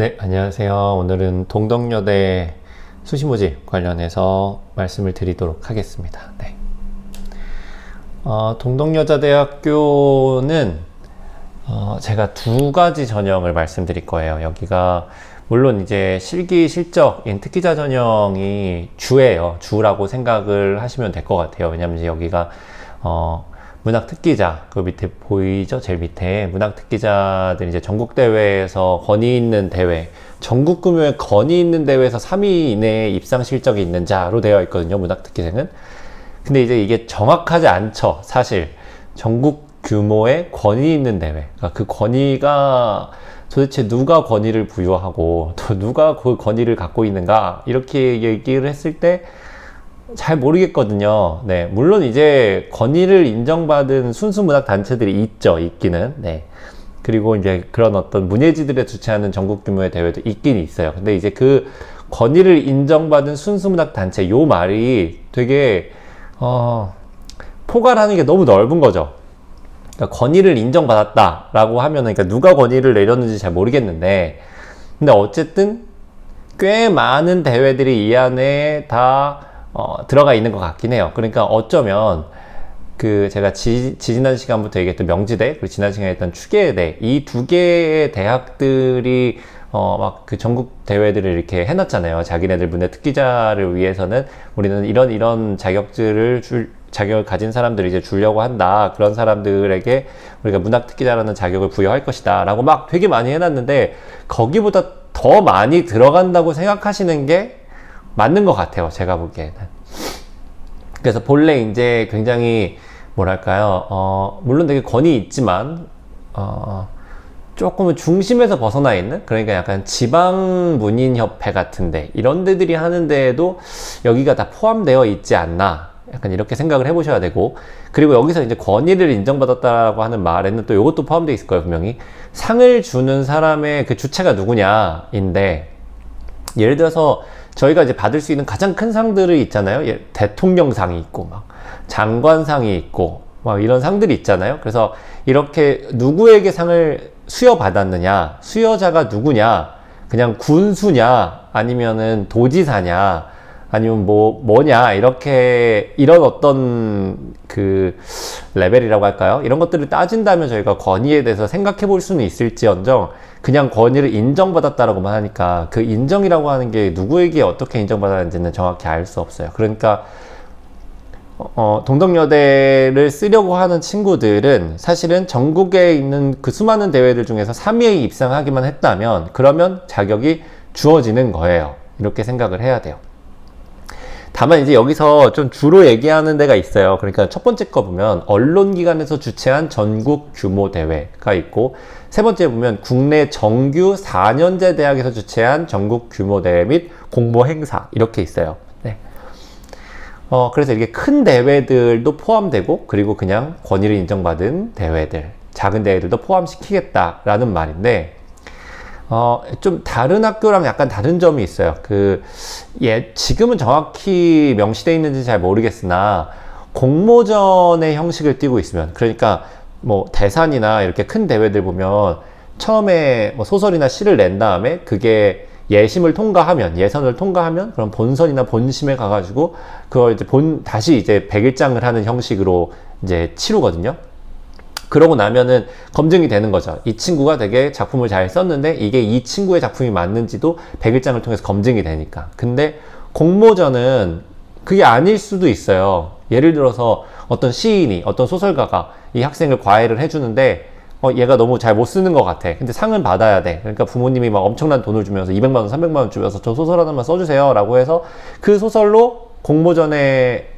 네, 안녕하세요. 오늘은 동덕여대 수시모집 관련해서 말씀을 드리도록 하겠습니다. 네. 어, 동덕여자대학교는 어, 제가 두 가지 전형을 말씀드릴 거예요. 여기가 물론 이제 실기 실적인 특기자 전형이 주예요. 주라고 생각을 하시면 될 것 같아요. 왜냐면 이제 여기가 어, 문학 특기자 그 밑에 보이죠? 제일 밑에 문학 특기자들 이제 전국 대회에서 권위 있는 대회 전국 규모의 권위 있는 대회에서 3위 이내에 입상 실적이 있는 자로 되어 있거든요. 문학 특기생은. 근데 이제 이게 정확하지 않죠. 사실 전국 규모의 권위 있는 대회. 그러니까 그 권위가 도대체 누가 권위를 부여하고 또 누가 그 권위를 갖고 있는가 이렇게 얘기를 했을 때 잘 모르겠거든요. 네, 물론 이제 권위를 인정받은 순수 문학 단체들이 있죠, 있기는. 네. 그리고 이제 그런 어떤 문예지들에 주최하는 전국 규모의 대회도 있긴 있어요. 근데 이제 그 권위를 인정받은 순수 문학 단체 요 말이 되게 어, 포괄하는 게 너무 넓은 거죠. 그러니까 권위를 인정받았다라고 하면은 그러니까 누가 권위를 내렸는지 잘 모르겠는데 근데 어쨌든 꽤 많은 대회들이 이 안에 다 어, 들어가 있는 것 같긴 해요. 그러니까 어쩌면 그 제가 지, 지난 시간부터 얘기했던 명지대 그리고 지난 시간에 했던 추계대 이 두 개의 대학들이 어 막 그 전국 대회들을 이렇게 해놨잖아요. 자기네들 문해 특기자를 위해서는 우리는 이런 이런 자격증을 줄 자격을 가진 사람들을 이제 주려고 한다. 그런 사람들에게 우리가 문학 특기자라는 자격을 부여할 것이다. 라고 막 되게 많이 해놨는데 거기보다 더 많이 들어간다고 생각하시는 게 맞는 것 같아요. 제가 보기에는. 그래서 본래 이제 굉장히 뭐랄까요. 어, 물론 되게 권위 있지만, 어, 조금은 중심에서 벗어나 있는 그러니까 약간 지방 문인 협회 같은데 이런 데들이 하는데에도 여기가 다 포함되어 있지 않나 약간 이렇게 생각을 해보셔야 되고 그리고 여기서 이제 권위를 인정받았다라고 하는 말에는 또 이것도 포함되어 있을 거예요 분명히 상을 주는 사람의 그 주체가 누구냐인데 예를 들어서 저희가 이제 받을 수 있는 가장 큰 상들이 있잖아요. 예, 대통령상이 있고 막 장관상이 있고 막 이런 상들이 있잖아요. 그래서 이렇게 누구에게 상을 수여받았느냐, 수여자가 누구냐, 그냥 군수냐, 아니면은 도지사냐, 아니면 뭐, 뭐냐, 이렇게, 이런 어떤 그 레벨이라고 할까요? 이런 것들을 따진다면 저희가 권위에 대해서 생각해 볼 수는 있을지언정, 그냥 권위를 인정받았다라고만 하니까 그 인정이라고 하는 게 누구에게 어떻게 인정받았는지는 정확히 알 수 없어요. 그러니까 어, 동덕여대를 쓰려고 하는 친구들은 사실은 전국에 있는 그 수많은 대회들 중에서 3위에 입상하기만 했다면 그러면 자격이 주어지는 거예요. 이렇게 생각을 해야 돼요. 다만 이제 여기서 좀 주로 얘기하는 데가 있어요. 그러니까 첫 번째 거 보면 언론기관에서 주최한 전국 규모 대회가 있고 세 번째 보면 국내 정규 4년제 대학에서 주최한 전국 규모 대회 및 공모 행사 이렇게 있어요. 어, 그래서 이렇게 큰 대회들도 포함되고, 그리고 그냥 권위를 인정받은 대회들, 작은 대회들도 포함시키겠다라는 말인데, 어, 좀 다른 학교랑 약간 다른 점이 있어요. 그, 예, 지금은 정확히 명시되어 있는지 잘 모르겠으나, 공모전의 형식을 띠고 있으면, 그러니까 뭐 대산이나 이렇게 큰 대회들 보면, 처음에 뭐 소설이나 시를 낸 다음에 그게 예심을 통과하면 예선을 통과하면 그럼 본선이나 본심에 가가지고 그걸 이제 본 다시 이제 백일장을 하는 형식으로 이제 치르거든요. 그러고 나면은 검증이 되는 거죠. 이 친구가 되게 작품을 잘 썼는데 이게 이 친구의 작품이 맞는지도 백일장을 통해서 검증이 되니까. 근데 공모전은 그게 아닐 수도 있어요. 예를 들어서 어떤 시인이, 어떤 소설가가 이 학생을 과외를 해주는데 어, 얘가 너무 잘 못 쓰는 것 같아. 근데 상은 받아야 돼. 그러니까 부모님이 막 엄청난 돈을 주면서 200만 원, 300만 원 주면서 저 소설 하나만 써주세요. 라고 해서 그 소설로 공모전에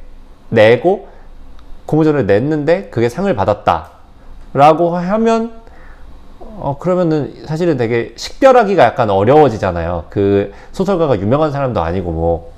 내고 공모전을 냈는데 그게 상을 받았다. 라고 하면 어, 그러면은 사실은 되게 식별하기가 약간 어려워지잖아요. 그 소설가가 유명한 사람도 아니고 뭐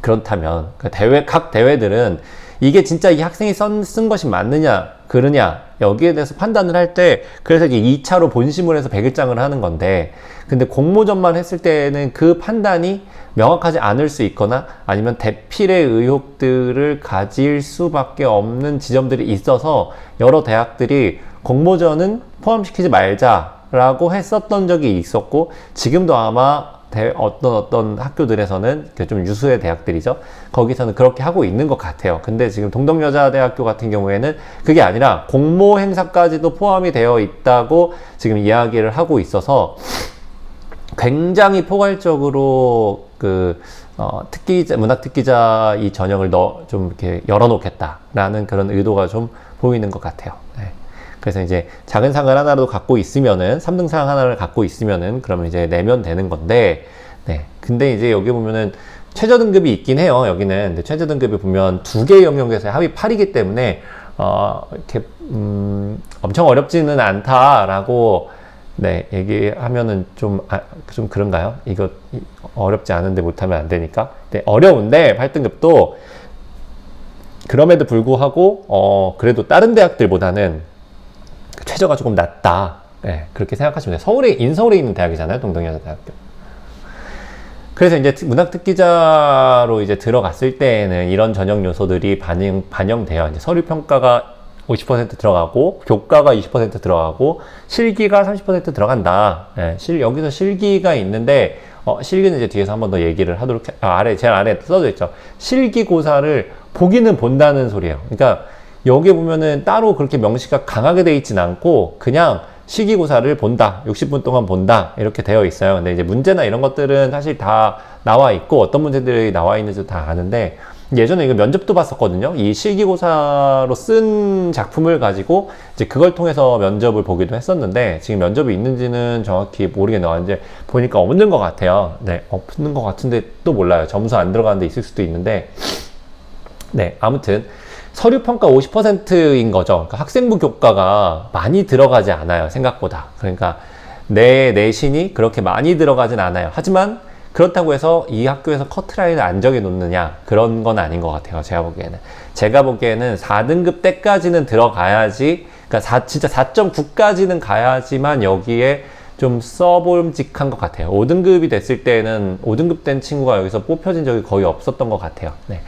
그렇다면 그 대회 각 대회들은 이게 진짜 이 학생이 쓴, 쓴 것이 맞느냐 그러냐 여기에 대해서 판단을 할 때 그래서 이제 2차로 본심을 해서 100일장을 하는 건데 근데 공모전만 했을 때는 그 판단이 명확하지 않을 수 있거나 아니면 대필의 의혹들을 가질 수밖에 없는 지점들이 있어서 여러 대학들이 공모전은 포함시키지 말자 라고 했었던 적이 있었고 지금도 아마 대- 어떤 어떤 학교들에서는 그좀 유수의 대학들이죠. 거기서는 그렇게 하고 있는 것 같아요. 근데 지금 동덕여자대학교 같은 경우에는 그게 아니라 공모 행사까지도 포함이 되어 있다고 지금 이야기를 하고 있어서 굉장히 포괄적으로 그 어, 특기자 문학 특기자 이 전형을 넣 좀 이렇게 열어놓겠다라는 그런 의도가 좀 보이는 것 같아요. 네. 그래서 이제 작은 상을 하나로 갖고 있으면은 3등 상 하나를 갖고 있으면은 그러면 이제 내면 되는 건데 네. 근데 이제 여기 보면은 최저 등급이 있긴 해요. 여기는 근데 최저 등급이 보면 두 개 영역에서 합이 8이기 때문에 어 이렇게 음 엄청 어렵지는 않다라고 네 얘기하면은 좀 아, 좀 그런가요? 이거 이- 어렵지 않은데 못하면 안 되니까. 네 어려운데 8등급도 그럼에도 불구하고 어 그래도 다른 대학들보다는 최저가 조금 낮다. 네, 그렇게 생각하시면 돼요. 서울에 인서울에 있는 대학이잖아요, 동덕여자대학교. 그래서 이제 특- 문학 특기자로 이제 들어갔을 때에는 이런 전형 요소들이 반영 반영돼요. 이제 서류 평가가 50% 들어가고 교과가 20% 들어가고 실기가 30% 들어간다. 예, 실 여기서 실기가 있는데 어, 실기는 이제 뒤에서 한 번 더 얘기를 하도록 해- 아, 아래 제일 아래 써져 있죠. 실기 고사를 보기는 본다는 소리예요. 그러니까 여기 보면은 따로 그렇게 명시가 강하게 돼 있진 않고 그냥 시기고사를 본다. 60분 동안 본다. 이렇게 되어 있어요. 근데 이제 문제나 이런 것들은 사실 다 나와 있고 어떤 문제들이 나와 있는지 다 아는데 예전에 이거 면접도 봤었거든요. 이 실기고사로 쓴 작품을 가지고 이제 그걸 통해서 면접을 보기도 했었는데 지금 면접이 있는지는 정확히 모르겠네요. 이제 보니까 없는 것 같아요. 네, 없는 것 같은데 또 몰라요. 점수 안 들어가는데 있을 수도 있는데 네, 아무튼 서류 평가 50%인 거죠. 그러니까 학생부 교과가 많이 들어가지 않아요. 생각보다. 그러니까 내 내신이 그렇게 많이 들어가진 않아요. 하지만 그렇다고 해서 이 학교에서 커트라인을 안 정해 놓느냐 그런 건 아닌 것 같아요. 제가 보기에는 제가 보기에는 4등급 때까지는 들어가야지. 그러니까 4, 진짜 4.9까지는 가야지만 여기에 좀 써볼직한 것 같아요. 5등급이 됐을 때는 5등급 된 친구가 여기서 뽑혀진 적이 거의 없었던 것 같아요. 네.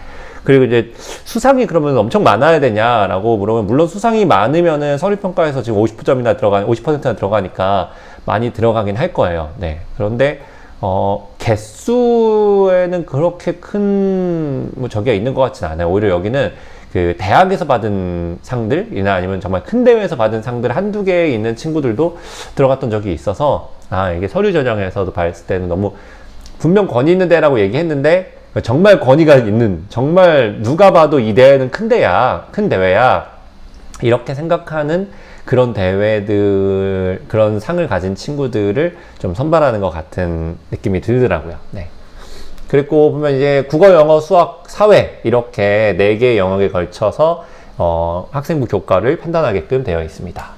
그리고 이제 수상이 그러면 엄청 많아야 되냐라고 물으면 물론 수상이 많으면은 서류 평가에서 지금 50점이나 들어가 50%나 들어가니까 많이 들어가긴 할 거예요. 네. 그런데 어 개수에는 그렇게 큰 뭐 저기가 있는 것 같지는 않아요. 오히려 여기는 그 대학에서 받은 상들이나 아니면 정말 큰 대회에서 받은 상들 한두 개 있는 친구들도 들어갔던 적이 있어서 아 이게 서류 전형에서도 봤을 때는 너무 분명 권위 있는 데라고 얘기했는데 정말 권위가 있는 정말 누가 봐도 이 대회는 큰 대야 큰 대회야 이렇게 생각하는 그런 대회들 그런 상을 가진 친구들을 좀 선발하는 것 같은 느낌이 들더라고요. 네. 그리고 보면 이제 국어, 영어, 수학, 사회 이렇게 네 개의 영역에 걸쳐서 어, 학생부 교과를 판단하게끔 되어 있습니다.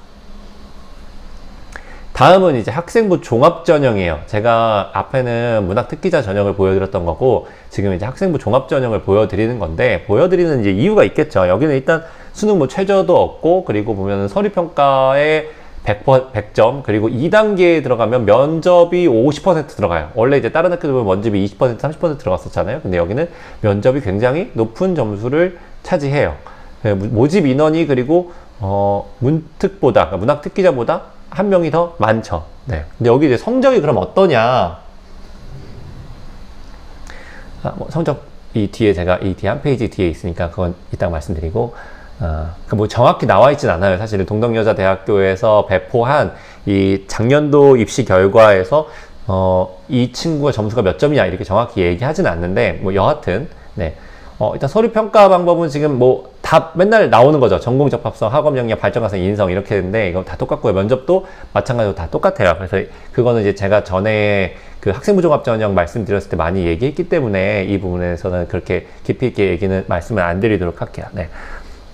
다음은 이제 학생부 종합 전형이에요. 제가 앞에는 문학 특기자 전형을 보여드렸던 거고 지금 이제 학생부 종합 전형을 보여드리는 건데 보여드리는 이제 이유가 있겠죠. 여기는 일단 수능 뭐 최저도 없고 그리고 보면은 서류 평가에 100%, 100점 그리고 2단계에 들어가면 면접이 50% 들어가요. 원래 이제 다른 학교들 보면 면접이 20% 30% 들어갔었잖아요. 근데 여기는 면접이 굉장히 높은 점수를 차지해요. 네, 모- 모집 인원이 그리고 어, 문특보다 그러니까 문학 특기자보다 한 명이 더 많죠. 네. 근데 여기 이제 성적이 그럼 어떠냐? 아, 뭐 성적 이 뒤에 제가 이 뒤에 한 페이지 뒤에 있으니까 그건 이따 말씀드리고 어, 그뭐 정확히 나와 있진 않아요. 사실은 동덕여자대학교에서 배포한 이 작년도 입시 결과에서 어, 이 친구가 점수가 몇 점이냐 이렇게 정확히 얘기하진 않는데 뭐 여하튼 네. 어, 일단 서류 평가 방법은 지금 뭐 다 맨날 나오는 거죠. 전공 적합성, 학업 역량, 발전 가능, 인성 이렇게 되는데 이거 다 똑같고요. 면접도 마찬가지로 다 똑같아요. 그래서 그거는 이제 제가 전에 그 학생부 종합 전형 말씀드렸을 때 많이 얘기했기 때문에 이 부분에서는 그렇게 깊이 있게 얘기는 말씀을 안 드리도록 할게요. 네.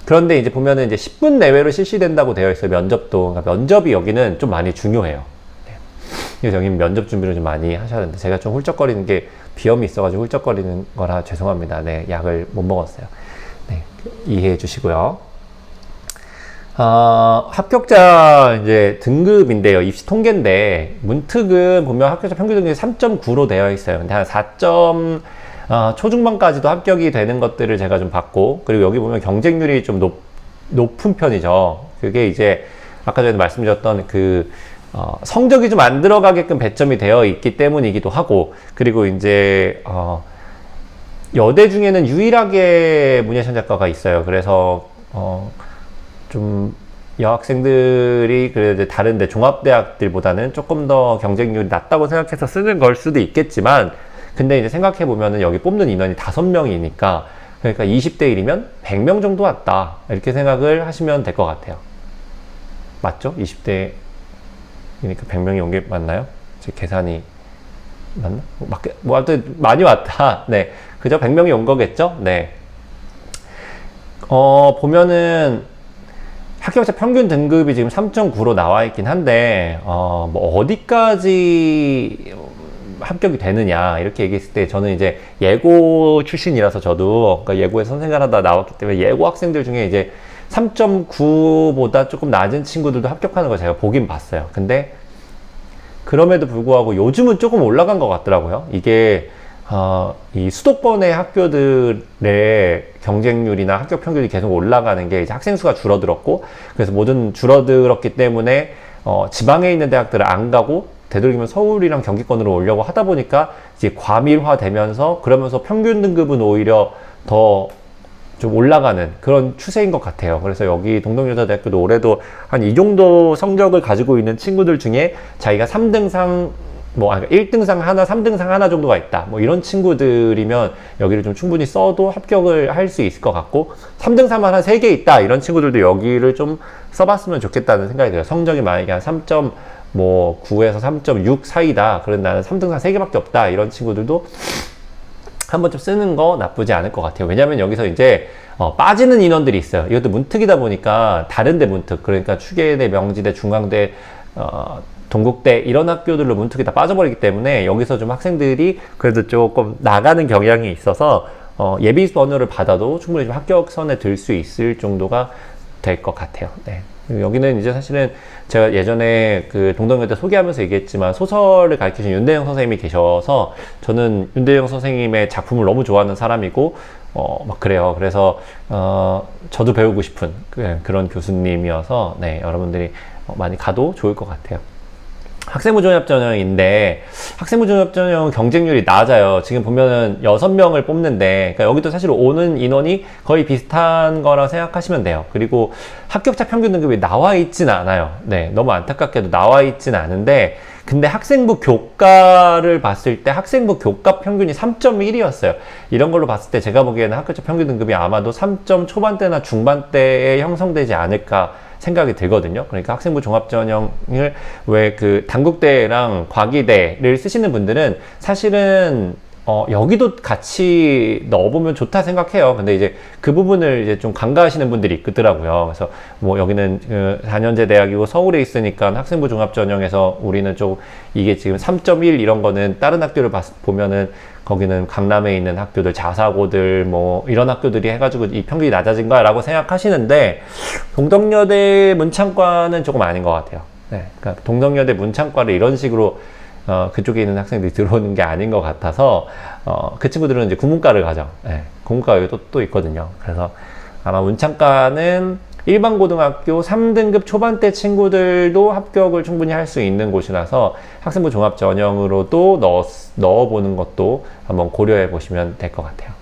그런데 이제 보면은 이제 10분 내외로 실시된다고 되어 있어요. 면접도. 그러니까 면접이 여기는 좀 많이 중요해요. 네. 그래서 여기 면접 준비를 좀 많이 하셔야 되는데 제가 좀 훌쩍거리는 게 비염이 있어가지고 훌쩍거리는 거라 죄송합니다. 네, 약을 못 먹었어요. 네, 이해해 주시고요. 어, 합격자 이제 등급인데요. 입시 통계인데 문특은 보면 합격자 평균 등급이 3.9로 되어 있어요. 근데 한 4점 어, 초중반까지도 합격이 되는 것들을 제가 좀 봤고 그리고 여기 보면 경쟁률이 좀 높, 높은 편이죠. 그게 이제 아까 전에 말씀드렸던 그 어, 성적이 좀 안 들어가게끔 배점이 되어 있기 때문이기도 하고 그리고 이제 어, 여대 중에는 유일하게 문예찬 작가가 있어요. 그래서 어, 좀 여학생들이 그래도 다른데 종합대학들보다는 조금 더 경쟁률이 낮다고 생각해서 쓰는 걸 수도 있겠지만 근데 이제 생각해 보면은 여기 뽑는 인원이 다섯 명이니까 그러니까 20대 1이면 100명 정도 왔다 이렇게 생각을 하시면 될 것 같아요. 맞죠? 20대 그러니까 100명이 온 게 맞나요? 제 계산이 맞나? 뭐, 맞, 뭐, 하여튼, 많이 왔다. 네. 그죠? 100명이 온 거겠죠? 네. 어, 보면은, 합격자 평균 등급이 지금 3.9로 나와 있긴 한데, 어, 뭐, 어디까지 합격이 되느냐, 이렇게 얘기했을 때, 저는 이제 예고 출신이라서 저도, 그러니까 예고에 선생을 하다 나왔기 때문에 예고 학생들 중에 이제 3.9보다 조금 낮은 친구들도 합격하는 걸 제가 보긴 봤어요. 근데 그럼에도 불구하고 요즘은 조금 올라간 것 같더라고요. 이게 어, 이 수도권의 학교들의 경쟁률이나 합격 평균이 계속 올라가는 게 이제 학생 수가 줄어들었고 그래서 모든 줄어들었기 때문에 어, 지방에 있는 대학들을 안 가고 되도록이면 서울이랑 경기권으로 오려고 하다 보니까 이제 과밀화 되면서 그러면서 평균 등급은 오히려 더 좀 올라가는 그런 추세인 것 같아요. 그래서 여기 동덕여자대학교도 올해도 한 이 정도 성적을 가지고 있는 친구들 중에 자기가 3등상 뭐, 아니, 1등상 하나, 3등상 하나 정도가 있다. 뭐, 이런 친구들이면 여기를 좀 충분히 써도 합격을 할 수 있을 것 같고, 3등상 한 3개 있다. 이런 친구들도 여기를 좀 써봤으면 좋겠다는 생각이 들어요. 성적이 만약에 한 3. 뭐 9에서 3.6 사이다. 그런 나는 3등상 3개밖에 없다. 이런 친구들도 한 번쯤 쓰는 거 나쁘지 않을 것 같아요. 왜냐하면 여기서 이제 어, 빠지는 인원들이 있어요. 이것도 문특이다 보니까 다른데 문특, 그러니까 추계대, 명지대, 중앙대, 어, 동국대 이런 학교들로 문특이 다 빠져버리기 때문에 여기서 좀 학생들이 그래도 조금 나가는 경향이 있어서 어, 예비 번호를 받아도 충분히 좀 합격선에 들 수 있을 정도가 될 것 같아요. 네. 여기는 이제 사실은 제가 예전에 그 동덕여대 소개하면서 얘기했지만 소설을 가르치신 윤대영 선생님이 계셔서 저는 윤대영 선생님의 작품을 너무 좋아하는 사람이고 어 막 그래요. 그래서 어 저도 배우고 싶은 그- 그런 교수님이어서 네 여러분들이 어, 많이 가도 좋을 것 같아요. 학생부 종합 전형인데 학생부 종합 전형 경쟁률이 낮아요. 지금 보면은 여섯 명을 뽑는데 그러니까 여기도 사실 오는 인원이 거의 비슷한 거라 생각하시면 돼요. 그리고 합격자 평균 등급이 나와 있진 않아요. 네, 너무 안타깝게도 나와 있진 않은데 근데 학생부 교과를 봤을 때 학생부 교과 평균이 3.1이었어요. 이런 걸로 봤을 때 제가 보기에는 합격자 평균 등급이 아마도 3점 초반대나 중반대에 형성되지 않을까 생각이 들거든요. 그러니까 학생부 종합전형을 왜 그 단국대랑 과기대를 쓰시는 분들은 사실은 어, 여기도 같이 넣어보면 좋다 생각해요. 근데 이제 그 부분을 이제 좀 간과하시는 분들이 있더라고요. 그래서 뭐 여기는 그 4년제 대학이고 서울에 있으니까 학생부 종합전형에서 우리는 좀 이게 지금 3.1 이런 거는 다른 학교를 봤, 보면은 거기는 강남에 있는 학교들, 자사고들 뭐 이런 학교들이 해가지고 이 평균이 낮아진 거라고 생각하시는데 동덕여대 문창과는 조금 아닌 것 같아요. 네, 그러니까 동덕여대 문창과를 이런 식으로 어, 그쪽에 있는 학생들이 들어오는 게 아닌 것 같아서 어, 그 친구들은 이제 국문과를 가죠. 네, 국문과 여기 또, 또 있거든요. 그래서 아마 문창과는 일반 고등학교 3등급 초반대 친구들도 합격을 충분히 할 수 있는 곳이라서 학생부 종합 전형으로도 넣어, 넣어보는 것도 한번 고려해 보시면 될 것 같아요.